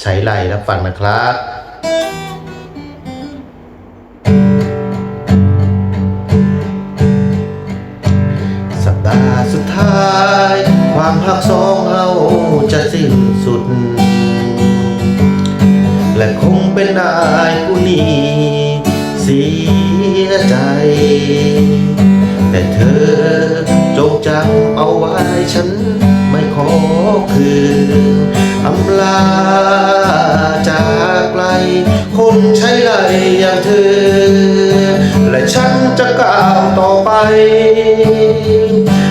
ใช้ไล่รับฟังนะครับสัปดาห์สุดท้าย ความหักสองเราจะสิ้นสุด และคงเป็นนายผู้นี้เสียใจ แต่เธอจงจำเอาไว้ฉันไม่ขอคืน อำลาจากไกล คนใช้ไรอย่างเธอ และฉันจะก้าวต่อไป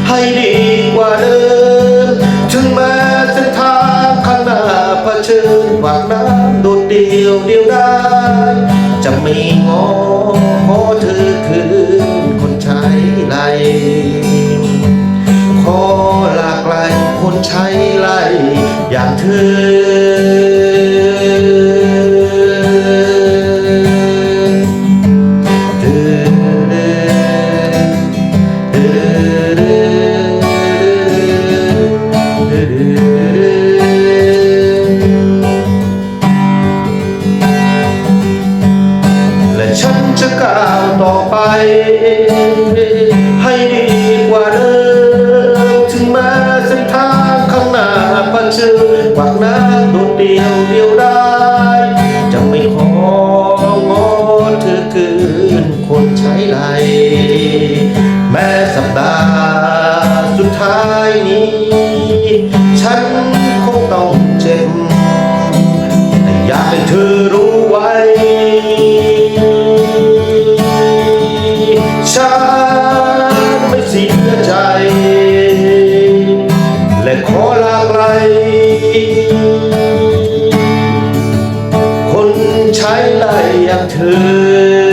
ให้ดีกว่าเดิม ถึงแม้เส้นทางข้างหน้าเผชิญหวากน้ำโดดเดียวเดียวได้ จะไม่งอขอเธอคืนคนใช้ไรขอลาไกลคนใช้ไร อย่างเธอ และฉันจะก้าวต่อไป เผชิ ไกลคนใช้ไล่อย่างเธอ